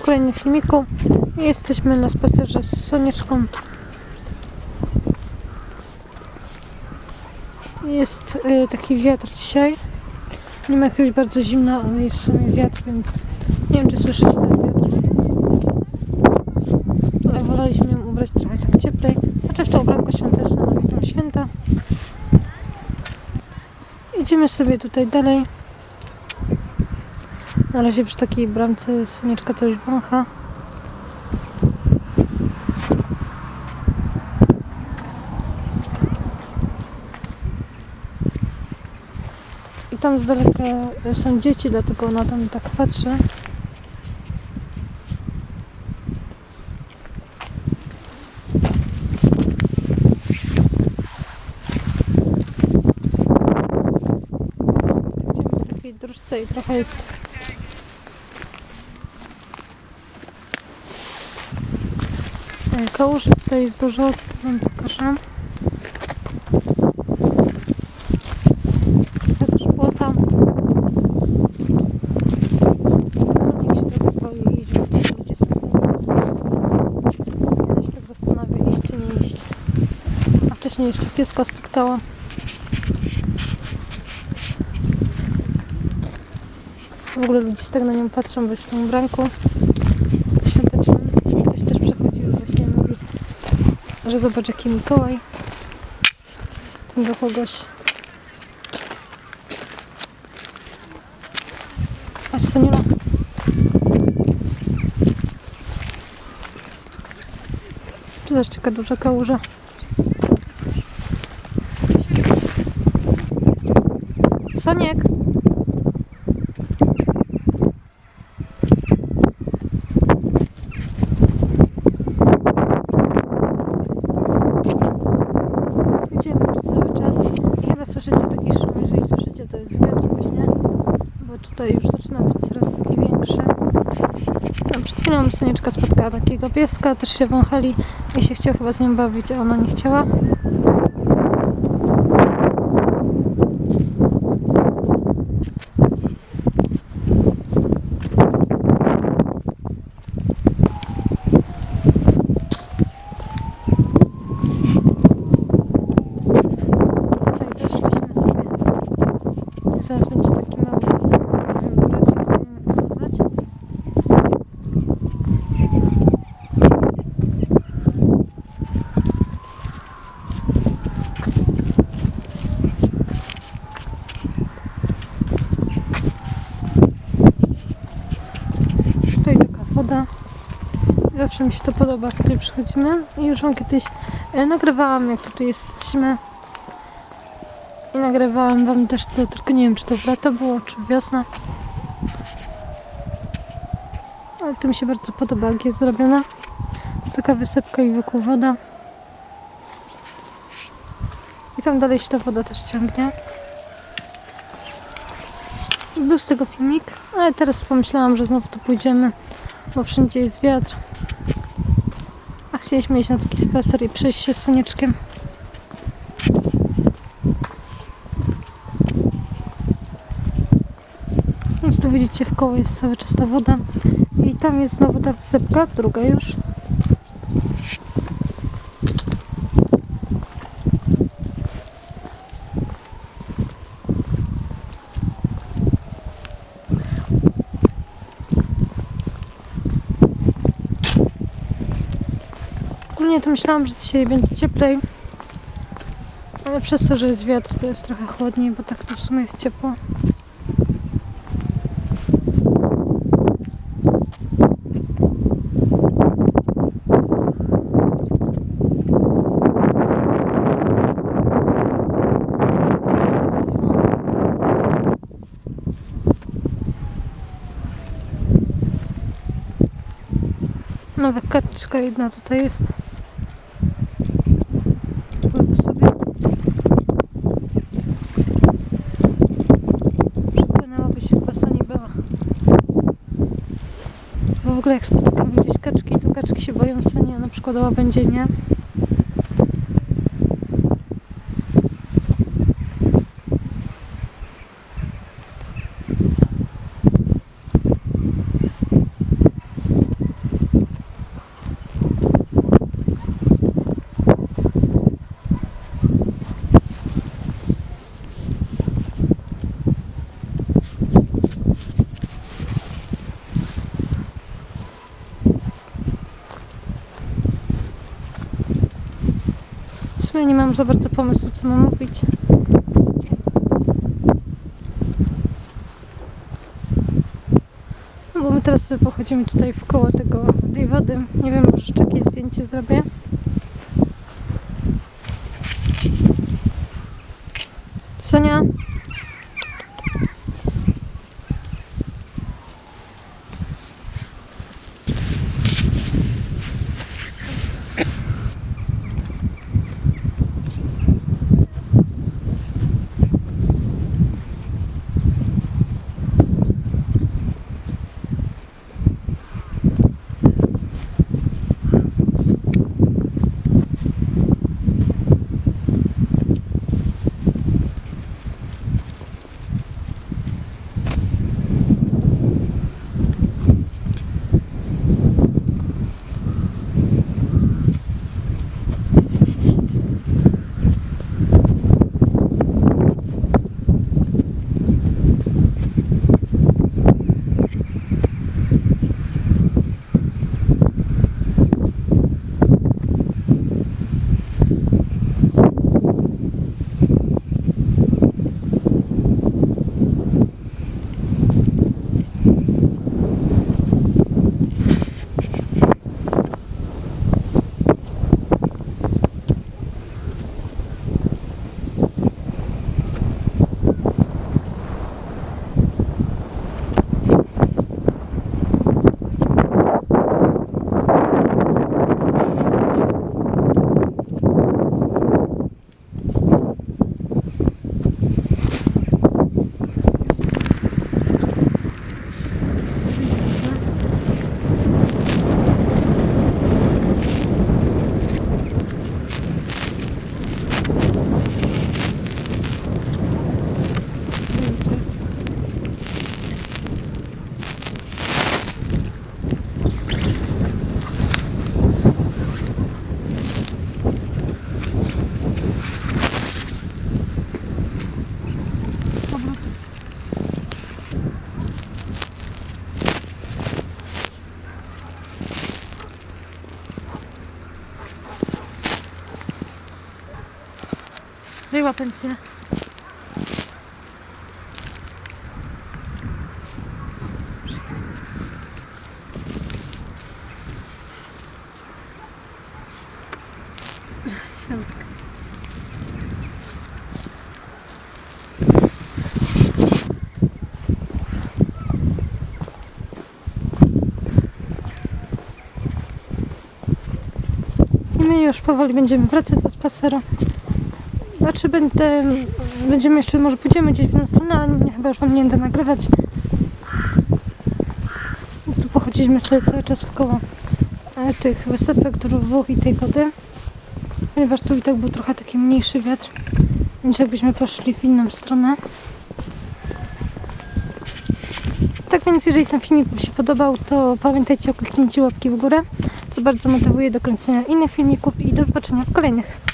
W kolejnym filmiku. Jesteśmy na spacerze z Sonieczką. Jest y, taki wiatr dzisiaj. Nie ma jakiegoś bardzo zimna, ale jest w sumie wiatr, więc nie wiem czy słyszycie ten wiatr. Ale woleliśmy ją ubrać trochę tak cieplej. Znaczy w to ubranko świąteczne, no są święta. Idziemy sobie tutaj dalej. Na razie przy takiej bramce Sonieczka coś wącha. I tam z daleka są dzieci, dlatego ona tam tak patrzy. Dróżce i trochę jest Kałuży tutaj jest dużo, wam pokażę. Też błota. Niech się tak boi iść, bo tutaj ludzie są. Się tak zastanawia, iść czy nie iść. A wcześniej jeszcze pieska spotkała. W ogóle ludzie tak na nią patrzą, bo jest w tym ubranku że zobacz jaki Mikołaj. Do kogoś. Patrz Soniula. Tu też taka duża kałuża. Soniek! Idziemy tu cały czas. I chyba słyszycie taki szum. Jeżeli słyszycie, to jest wiatr właśnie. Bo tutaj już zaczyna być coraz taki większy. Tam przed chwilą Sonieczka spotkała takiego pieska. Też się wąchali i się chciał chyba z nią bawić, a ona nie chciała. Tutaj też szliśmy sobie. Zaraz będzie taki mały, nie wiem, buracik, nie wiem jak to nazwać. Tutaj taka woda. Zawsze mi się to podoba, tutaj przychodzimy. I już wam kiedyś e, nagrywałam, jak tutaj jesteśmy. I nagrywałam wam też to, tylko nie wiem czy to w lato było, czy w wiosnę. Ale to mi się bardzo podoba, jak jest zrobiona. Jest taka wysepka i wokół woda. I tam dalej się ta woda też ciągnie. Był z tego filmik, ale teraz pomyślałam, że znowu tu pójdziemy, bo wszędzie jest wiatr. Chcieliśmy iść na taki spacer i przejść się z Sonieczkiem. Więc tu widzicie w koło jest cały czas ta woda. I tam jest znowu ta wysepka, druga już. Ogólnie to myślałam, że dzisiaj będzie cieplej. Ale przez to, że jest wiatr, to jest trochę chłodniej, bo tak to w sumie jest ciepło. Nowa kaczka jedna tutaj jest. Pływa sobie. Przepłynęłaby się chyba Soni była. Bo w ogóle jak spotykamy gdzieś kaczki, to kaczki się boją Soni, a na przykład łabędzie mam za bardzo pomysłu, co mam mówić. No bo my teraz sobie pochodzimy tutaj w koło tego, tej wody. Nie wiem, może jeszcze jakieś zdjęcie zrobię. Sonia? Daj łapencję. I my już powoli będziemy wracać ze spaceru. Znaczy będę, będziemy jeszcze, może pójdziemy gdzieś w inną stronę, ale nie, chyba już wam nie będę nagrywać. Tu pochodziliśmy sobie cały czas w koło tych wysepek, drówów i tej wody. Ponieważ tu i tak był trochę taki mniejszy wiatr, niż jakbyśmy poszli w inną stronę. Tak więc jeżeli ten filmik Wam się podobał, to pamiętajcie o kliknięciu łapki w górę, co bardzo motywuje do kręcenia innych filmików i do zobaczenia w kolejnych.